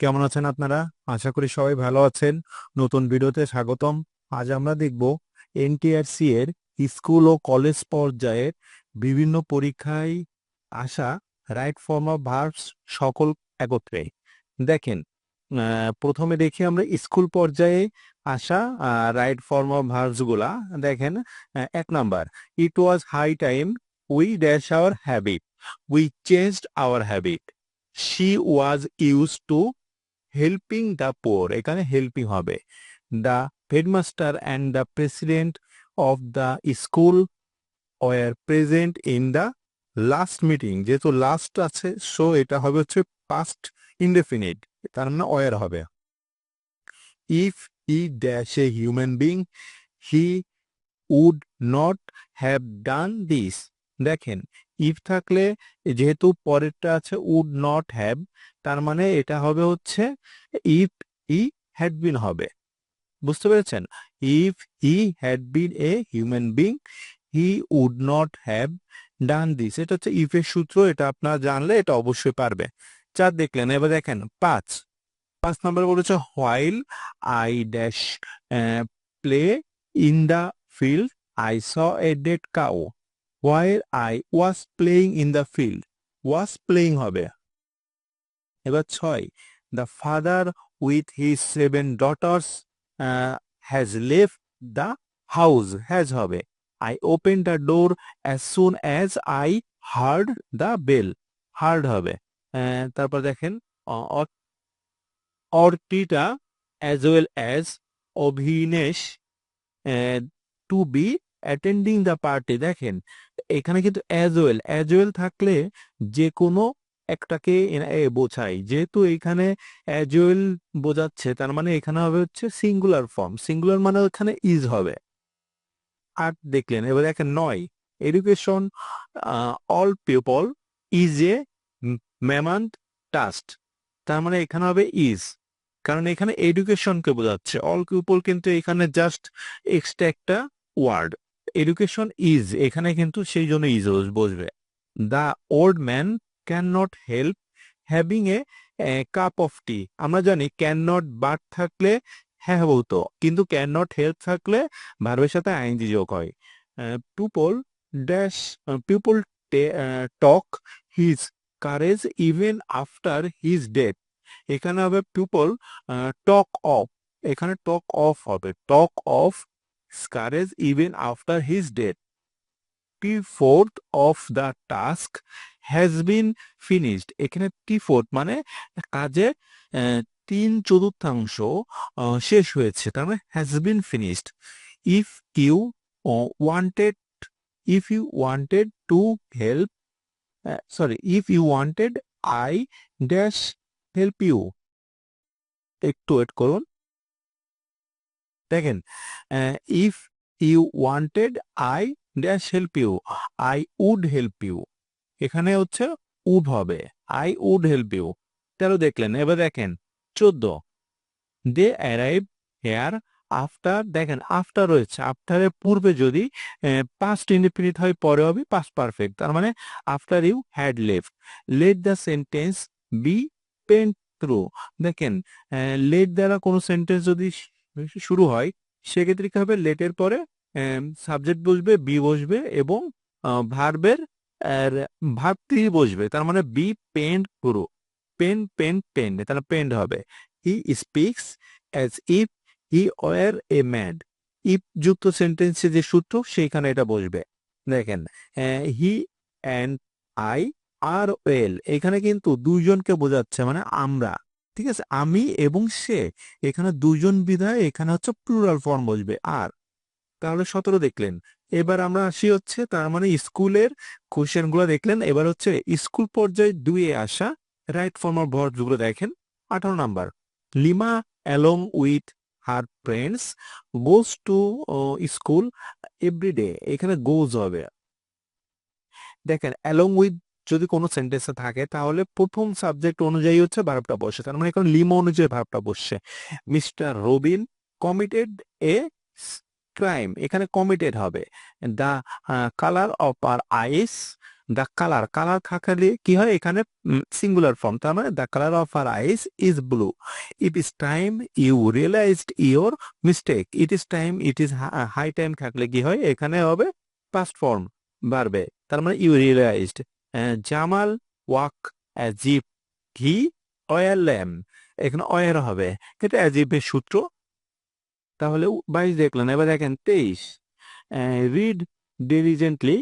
কেমন আছেন আপনারা? আশা করি সবাই ভালো আছেন। নতুন ভিডিওতে স্বাগতম। আজ আমরা দেখব এনটিআরসি এর স্কুল ও কলেজ পর্যায়ের বিভিন্ন পরীক্ষায় আসা রাইট ফর্ম অফ ভার্বস সকল একত্রে। দেখেন প্রথমে দেখি আমরা স্কুল পর্যায়ে আসা রাইট ফর্ম অফ ভার্বসগুলা। দেখেন এক number it was high time we dash our habit we changed our habit she was use to helping the poor এখানে হেল্পিং হবে। The headmaster and the president of the school were present in the last meeting যেহেতু last আছে so এটা হবে হচ্ছে past indefinite তার মানে were হবে। If he dash a human being he would not have done this দেখেন if থাকলে, যেহেতু পরেরটা আছে উড নট হ্যাভ তার মানে এটা হবে হচ্ছে ইফ ই হ্যাড বিন হবে। বুঝতে পেরেছেন? If he had been a human being he would not have done this এটা হচ্ছে ইফ এর সূত্র, এটা আপনারা জানলে এটা অবশ্যই পারবে। চার দেখলেন, এবার দেখেন, পাঁচ। পাঁচ নম্বর বলেছে while I dash play in the field I saw a dead cow while I was playing in the field was playing হবে। এবার ছয় the father with his seven daughters has left the house has হবে। I open the door as soon as I heard the bell heard হবে। Ah, তারপর দেখেন অর্টিটা as well as অভিনেশ to be attending the party দেখেন এখানে কিন্তু as well as well থাকলে যে কোনো একটাকে বোঝায় যেহেতু এখানে অ্যাজুয়েল বোঝাচ্ছে, তার মানে এখানে হবে হচ্ছে সিঙ্গুলার ফর্ম। সিঙ্গুলার মানে ওখানে ইজ হবে। আট দেখলেন, এবার দেখেন, নয়। Education all people is a মেমান্ট টাস্ট। তার মানে এখানে হবে ইজ। কারণ এখানে এডুকেশনকে বোঝাচ্ছে। অল পিপল কিন্তু এখানে জাস্ট এক্সট্রা একটা ওয়ার্ড। Education is. এখানে কিন্তু সেই জন্য ইজ বসবে। The old man can not help having a cup of tea আমরা জানি ক্যান নট বাট থাকলে হ্যাঁ বলতো কিন্তু ক্যান নট হেল্প থাকলে ভার্বের সাথে আইনজি যোগ হয়। People dash people talk his courage even after his death এখানে হবে পিপল টক অফ এখানে টক অফ হবে। Talk of courage even after his death T fourth of the task has been finished এখানে টি ফোর্থ মানে কাজের তিন চতুর্থাংশ শেষ হয়েছে। তার মানে has been finished if you wanted if you wanted to help sorry if you wanted I dash help you একটু ওয়েট করুন। দেখেন if you wanted I dash help you I would help you এখানে হচ্ছে would হবে। I would help you তেরো দেখলেন, এবার দেখেন, চোদ্দ। দে অ্যারাইভ হেয়ার আফটার দেখেন আফটার রয়েছে। আফটারের পূর্বে যদি পাস্ট ইনডিফিনিট হয়, পরে হবে পাস্ট পারফেক্ট তার মানে after you had left let the sentence be pent through দেখেন লেট দ্বারা কোনো সেন্টেন্স যদি শুরু হয়, সেক্ষেত্রে কি হবে? লেটের পরে সাবজেক্ট বসবে বি বসবে এবং ভার্বের ভার্বটি বসবে। তার মানে বি পেন্ট পুরো পেন পেন পেন তাহলে পেন্ড হবে। He speaks as if he were a mad if যুক্ত সেন্টেন্সে যে সূত্র, সেইখানে এটা বসবে। দেখেন he and I are well এখানে কিন্তু দুইজনকে বোঝাচ্ছে মানে আমরা। ঠিক আছে? আমি এবং সে। এখানে দুজন বিধায় এখানে হচ্ছে প্লুরাল ফর্ম বসবে। আর তাহলে সতেরো দেখলেন। এবার আমরা আসি হচ্ছে তার মানে স্কুলের কোশ্চেনগুলো দেখলেন। এবার হচ্ছে স্কুল পর্যায়ে দুইয়ে আসা রাইট ফর্ম অফ ভার্ব দেখেন, আঠারো number Lima along with her friends goes to school every day. এখানে গোজ হবে। দেখেন, অ্যালং উইথ যদি কোনো সেন্টেন্সে থাকে, তাহলে প্রথম সাবজেক্ট অনুযায়ী হচ্ছে ভার্বটা বসে। তার মানে এখন লিমা অনুযায়ী ভার্বটা বসছে। Mister Robin committed a crime এখানে কমিটেড হবে। The colour of her eyes the colour colour থাকলে কি হয়? এখানে সিঙ্গুলার ফর্ম তার মানে the colour of her eyes is blue it is time you realised your mistake it is time it is high time থাকলে কি হয়? এখানে হবে পাস্ট ফর্ম বাড়বে। তার মানে you realised Jamal walk as if he were lame এখানে wire হবে। কিন্তু অ্যাজিপের সূত্র তাহলে বাইশ দেখলেন এবার দেখেন, তেইশ। Read diligently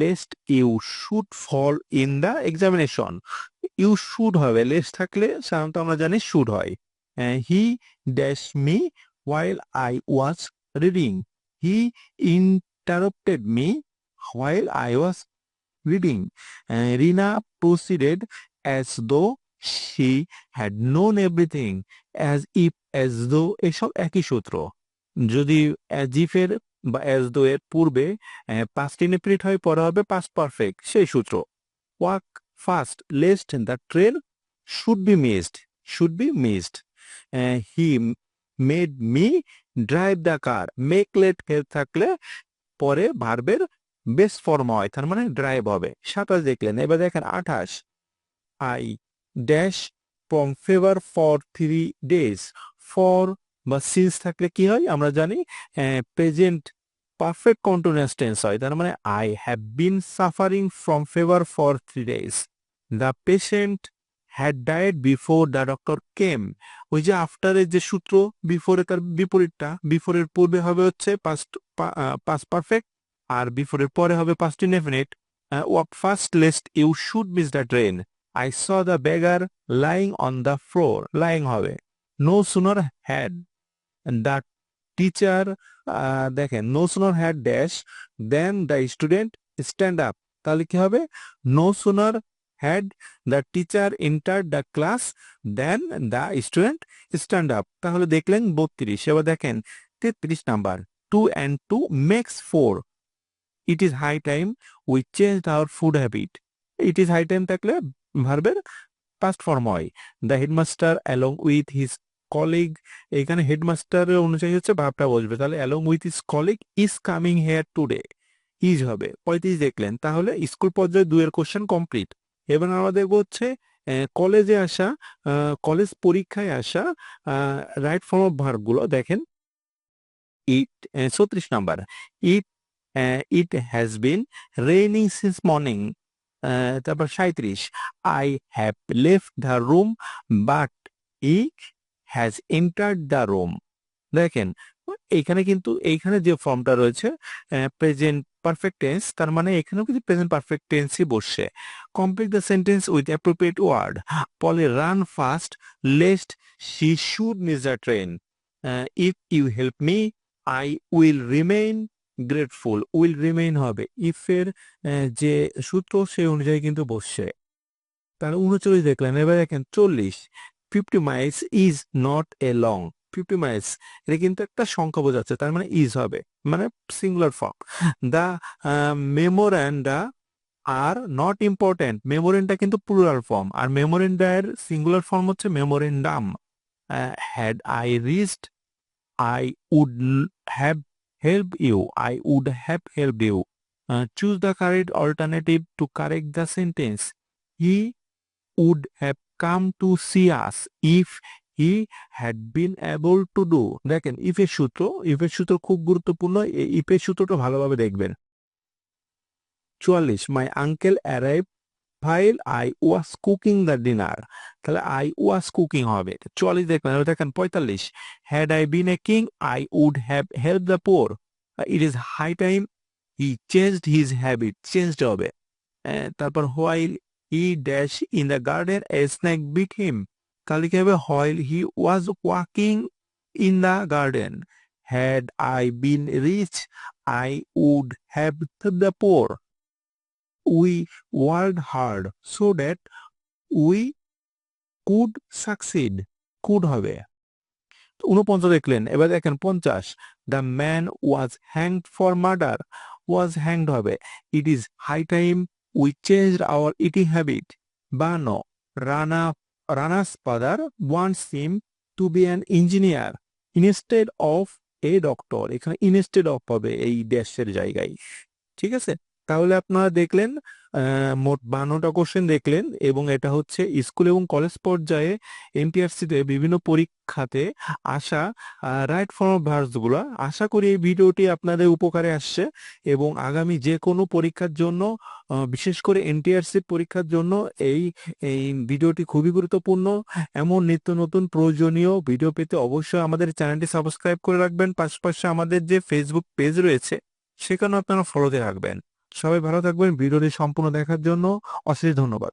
lest you should fall in the examination you should হবে। লেস্ট থাকলে সাধারণত আমরা জানি শুড হয়। He dash me while I was reading he interrupted me while I was reading Reena proceeded as though she had known everything, as if as though এসব একই সূত্র। যদি as if এর বা as though এর পূর্বে past indefinite হয় পরে হবে পাস্ট পারফেক্ট সেই সূত্র। Walk fast lest the train should be missed should be missed he made me drive the car make let ফের থাকলে পরে ভার্বের বেস ফর্ম হয় তার মানে ড্রাইভ হবে। সাতাশ দেখলেন এবার দেখেন আঠাশ। I dash from fever for three days for বা সিন্স থাকলে কি হয়? আমরা জানি প্রেজেন্ট পারফেক্ট কন্টিনিউয়াস টেন্স হয়। তার মানে I have been suffering from fever for three days the patient had died before the doctor came ওই যে আফটারের যে সূত্র বিফোরে তার বিপরীতটা বিফোরের পূর্বে হবে হচ্ছে পাস্ট পাস্ট পারফেক্ট আর বিফোরের পরে হবে past indefinite walk first lest you should miss the train I saw the beggar lying on the floor lying হবে। No sooner had the teacher দেখেন no sooner had dash then the student stand up তাহলে কি হবে? No sooner had the teacher enter the class then the student stand up তাহলে দেখলেন বত্রিশ। এবার দেখেন, তেত্রিশ number. Two and two makes four it is high time we change our food habit it is high time থাকলে ভার্বের past form হয়। The headmaster along with his colleague এখানে হেডমাস্টারের অনুযায়ী হচ্ছে ভাবটা বসবে। তাহলে along with his colleague is coming here today is হবে। পঁয়ত্রিশ দেখলেন। তাহলে স্কুল পর্যায়ে দুয়ের কোশ্চেন কমপ্লিট এবার আমরা দেখব হচ্ছে কলেজে আসা কলেজ পরীক্ষায় আসা রাইট ফর্ম অফ ভার্বগুলো দেখেন। ইট ছত্রিশ number. It it has been raining since morning তারপর সাঁত্রিশ I have left the room but he has entered the room দেখেন, এইখানে কিন্তু, এইখানে যে ফর্মটা রয়েছে প্রেজেন্ট পারফেক্ট টেন্স তার মানে এখানেও কিন্তু প্রেজেন্ট পারফেক্ট টেন্সই বসছে। Complete the sentence with appropriate word পলে run fast lest she should miss the train if you help me I will remain grateful will remain হবে। ইফের যে সূত্র, সেই অনুযায়ী কিন্তু বসছে। তাহলে উনচল্লিশ দেখলেন। এবার দেখেন চল্লিশ। Fifty miles is not a long fifty miles এটা কিন্তু একটা সংখ্যা বোঝাচ্ছে। তার মানে ইজ হবে। মানে singular form the memoranda are not important memoranda কিন্তু প্লুরাল ফর্ম আর মেমোরেন্ডার সিঙ্গুলার ফর্ম হচ্ছে memorandum had I rest I would have help you I would have help you choose the correct alternative to correct the sentence he would have come to see us if he had been able to do দেখেন ইফের সূত্র ইফের সূত্র খুব গুরুত্বপূর্ণ এই ইফের সূত্রটা ভালোভাবে দেখবেন। চুয়াল্লিশ my uncle arrive while I was cooking the dinner. তাহলে আই ওয়াজ কুকিং হবে। চুয়াল্লিশ দেখবেন দেখেন পঁয়তাল্লিশ। Had I been a king I would have help the poor it is high time he changed his habit changed হবে। তারপর while he dash in the garden a snake bit him তাহলে কি হবে? While he was walking in the garden had I been rich I would have the poor we work hard so that we could succeed could হবে। উনপঞ্চাশ দেখলেন, এবার দেখেন পঞ্চাশ। The man was hanged for murder was hanged হবে। It is high time we change our eating habit বান্ন Rana Rana's father wants him to be an engineer instead of a doctor এখানে instead of হবে, এই ড্যাশের জায়গায়। ঠিক আছে? তাহলে আপনারা দেখলেন মোট বান্নটা কোশ্চেন দেখলেন এবং এটা হচ্ছে স্কুল এবং কলেজ পর্যায়ে এনটিআরসিতে বিভিন্ন পরীক্ষাতে আসা রাইট ফর্ম ভার্সগুলো আশা করি এই ভিডিওটি আপনাদের উপকারে আসছে এবং আগামী যে কোনো পরীক্ষার জন্য বিশেষ করে এনটিআরসি পরীক্ষার জন্য এই এই ভিডিওটি খুবই গুরুত্বপূর্ণ। এমন নিত্য নতুন প্রয়োজনীয় ভিডিও পেতে অবশ্যই আমাদের চ্যানেলটি সাবস্ক্রাইব করে রাখবেন। পাশাপাশি আমাদের যে ফেসবুক পেজ রয়েছে, সেখানেও আপনারা ফলোতে রাখবেন। সবাই ভালো থাকবেন। ভিডিওটি সম্পূর্ণ দেখার জন্য অশেষ ধন্যবাদ।